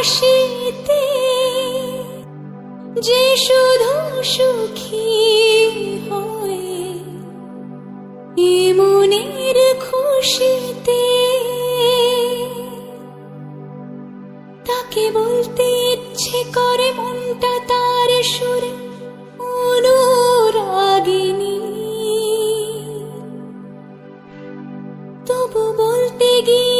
হাসিতে, যে শুধু সুখী হয়ে মনের খুশিতে। তাকে বলতে ইচ্ছে করে মনটা তার সুরে অনুরাগিনী। তবু বলতে গিয়ে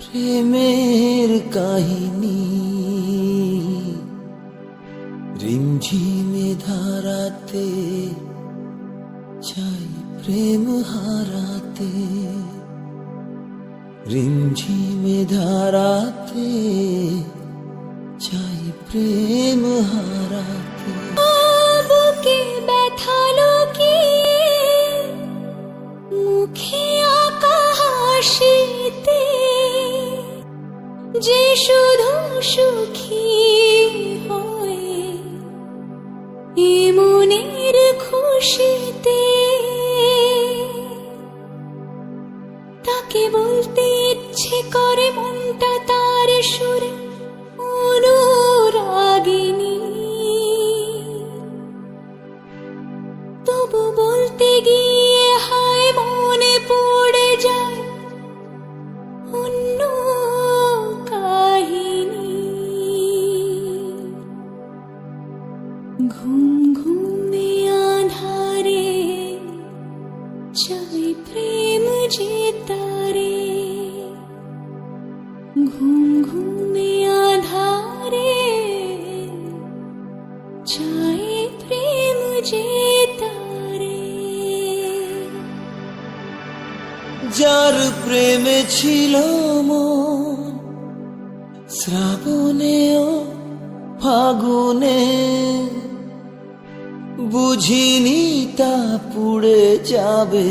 প্রেমের কাহিনী। রিমঝিমে ধারাতে চাই প্রেম হারাতে। রিমঝিমে ধারাতে চাই প্রেম হারাতে। বুকে ব্যথা লুকিয়ে মুখে আঁকা যে শুধু সুখী হয়ে এ মনের খুশিতে তাকে বলতে ইচ্ছে করে মনটা তার সুরে প্রেম যে তারে ঘুম ঘুমে আধারে চাই প্রেম যে তারে। যার প্রেমে ছিল মন, শ্রাবণেও ফাগুনে, বুঝিনি তা পুড়ে যাবে।